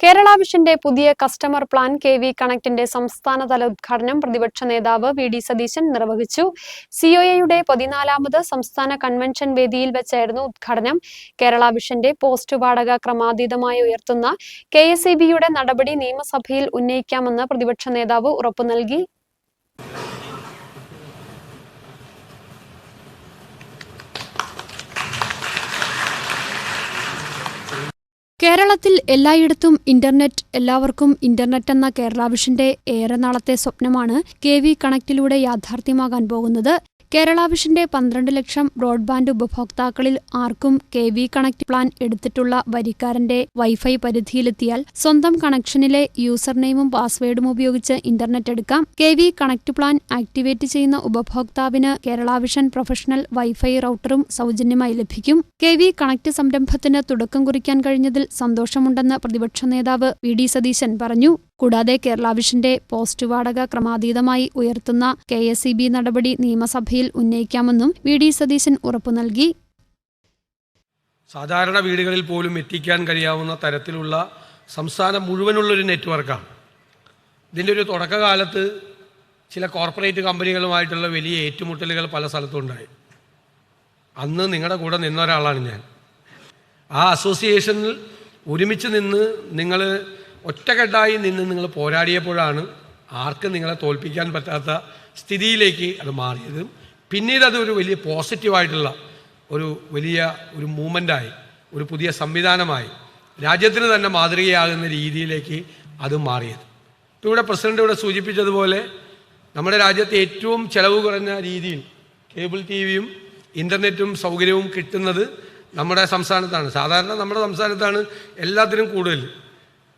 കേരള വിഷന്റെ പുതിയ customer plan K V കണക്റ്റിന്റെ സംസ്ഥാനതല ഉദ്ഘാടനം പ്രതിപക്ഷ നേതാവ് വി ഡി സതീശൻ നിർവഹിച്ചു. സിഒഎയുടെ പതിനാലാമത് സംസ്ഥാന കൺവെൻഷൻ വേദിയിൽ വെച്ചായിരുന്നു ഉദ്ഘാടനം. കേരള വിഷന്റെ പോസ്റ്റ് വാടക ക്രമാതീതമായി ഉയർത്തുന്ന കെ നടപടി നിയമസഭയിൽ ഉന്നയിക്കാമെന്ന് പ്രതിപക്ഷ നേതാവ് ഉറപ്പു നൽകി കേരളത്തിൽ എല്ലായിടത്തും ഇന്റർനെറ്റ് എല്ലാവർക്കും ഇന്റർനെറ്റ് എന്ന കേരള വിഷന്റെ ഏറെ നാളത്തെ സ്വപ്നമാണ് കെ വി കണക്റ്റിലൂടെ യാഥാർത്ഥ്യമാകാൻ പോകുന്നത്. കേരള വിഷന്റെ പന്ത്രണ്ട് ലക്ഷം ബ്രോഡ്ബാൻഡ് ഉപഭോക്താക്കളിൽ ആർക്കും കെ വി കണക്ട് പ്ലാൻ എടുത്തിട്ടുള്ള വരിക്കാരന്റെ വൈഫൈ പരിധിയിലെത്തിയാൽ സ്വന്തം കണക്ഷനിലെ യൂസർ നെയിമും പാസ്വേഡും ഉപയോഗിച്ച് ഇന്റർനെറ്റ് എടുക്കാം. K V connect plan activate ചെയ്യുന്ന ഉപഭോക്താവിന് കേരള വിഷൻ പ്രൊഫഷണൽ വൈഫൈ റൗട്ടറും സൗജന്യമായി ലഭിക്കും. കെ വി കണക്ട് സംരംഭത്തിന് തുടക്കം കുറിക്കാൻ കഴിഞ്ഞതിൽ സന്തോഷമുണ്ടെന്ന് പ്രതിപക്ഷ നേതാവ് വി ഡി സതീശൻ പറഞ്ഞു. കൂടാതെ കേരള വിഷന്റെ പോസ്റ്റ് വാടക ക്രമാതീതമായി ഉയർത്തുന്ന കെ എസ് ഇ നടപടി നിയമസഭയിൽ ഉന്നയിക്കാമെന്നും വി ഡി സതീശൻ ഉറപ്പു നൽകി. സാധാരണ വീടുകളിൽ പോലും എത്തിക്കാൻ കഴിയാവുന്ന തരത്തിലുള്ള സംസ്ഥാനം മുഴുവനുള്ള ഒരു നെറ്റ്വർക്കാണ്. ഇതിന്റെ ഒരു തുടക്കകാലത്ത് ചില കോർപ്പറേറ്റ് കമ്പനികളുമായിട്ടുള്ള വലിയ ഏറ്റുമുട്ടലുകൾ പല സ്ഥലത്തും ഉണ്ടായി അന്ന് നിങ്ങളുടെ കൂടെ നിന്ന ഒരാളാണ് ഞാൻ. ആ അസോസിയേഷനിൽ ഒരുമിച്ച് നിന്ന് നിങ്ങൾ ഒറ്റക്കെട്ടായി നിന്ന് നിങ്ങൾ പോരാടിയപ്പോഴാണ് ആർക്കും നിങ്ങളെ തോൽപ്പിക്കാൻ പറ്റാത്ത സ്ഥിതിയിലേക്ക് അത് മാറിയത്. പിന്നീട് അതൊരു വലിയ പോസിറ്റീവായിട്ടുള്ള ഒരു വലിയ ഒരു മൂവ്മെന്റായി ഒരു പുതിയ സംവിധാനമായി രാജ്യത്തിന് തന്നെ മാതൃകയാകുന്ന രീതിയിലേക്ക് അത് മാറിയത്. ഇപ്പോൾ ഇവിടെ പ്രസിഡന്റ് ഇവിടെ സൂചിപ്പിച്ചതുപോലെ നമ്മുടെ രാജ്യത്തെ ഏറ്റവും ചെലവ് കുറഞ്ഞ രീതിയിൽ കേബിൾ ടി വിയും ഇന്റർനെറ്റും സൗകര്യവും കിട്ടുന്നത് നമ്മുടെ സംസ്ഥാനത്താണ്. സാധാരണ നമ്മുടെ സംസ്ഥാനത്താണ് എല്ലാത്തിനും കൂടുതൽ.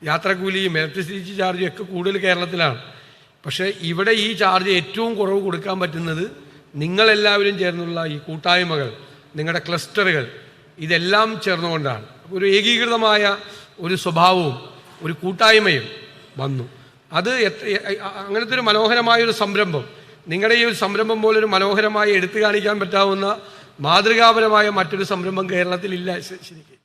യാത്രക്കൂലിയും ഇലക്ട്രിസിറ്റി ചാർജും ഒക്കെ കൂടുതൽ കേരളത്തിലാണ്. പക്ഷേ ഇവിടെ ഈ ചാർജ് ഏറ്റവും കുറവ് കൊടുക്കാൻ പറ്റുന്നത് നിങ്ങളെല്ലാവരും ചേർന്നുള്ള ഈ കൂട്ടായ്മകൾ നിങ്ങളുടെ ക്ലസ്റ്ററുകൾ ഇതെല്ലാം ചേർന്നുകൊണ്ടാണ്. ഒരു ഏകീകൃതമായ ഒരു സ്വഭാവവും ഒരു കൂട്ടായ്മയും വന്നു. അത് അങ്ങനത്തെ ഒരു മനോഹരമായൊരു സംരംഭം നിങ്ങളുടെ ഈ ഒരു സംരംഭം പോലൊരു മനോഹരമായി എടുത്തു കാണിക്കാൻ പറ്റാവുന്ന മാതൃകാപരമായ മറ്റൊരു സംരംഭം കേരളത്തിലില്ല ശരിക്കും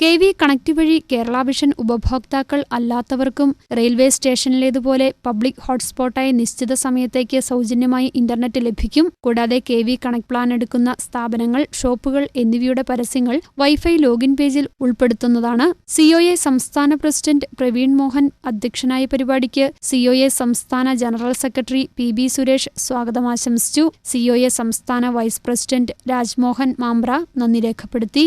കെ വി കണക്ട് വഴി കേരള വിഷൻ ഉപഭോക്താക്കൾ അല്ലാത്തവർക്കും റെയിൽവേ സ്റ്റേഷനിലേതുപോലെ പബ്ലിക് ഹോട്ട്സ്പോട്ടായി നിശ്ചിത സമയത്തേക്ക് സൗജന്യമായി ഇന്റർനെറ്റ് ലഭിക്കും. കൂടാതെ കെ വി കണക്ട് പ്ലാൻ എടുക്കുന്ന സ്ഥാപനങ്ങൾ ഷോപ്പുകൾ എന്നിവയുടെ പരസ്യങ്ങൾ വൈഫൈ ലോഗിൻ പേജിൽ ഉൾപ്പെടുത്തുന്നതാണ്. സിഒഎ സംസ്ഥാന പ്രസിഡന്റ് പ്രവീൺ മോഹൻ അധ്യക്ഷനായ പരിപാടിക്ക് സിഒഎ സംസ്ഥാന general secretary P B Suresh സ്വാഗതം ആശംസിച്ചു. സിഒഎ സംസ്ഥാന വൈസ് പ്രസിഡന്റ് രാജ്മോഹൻ മാംബ്ര നന്ദി രേഖപ്പെടുത്തി.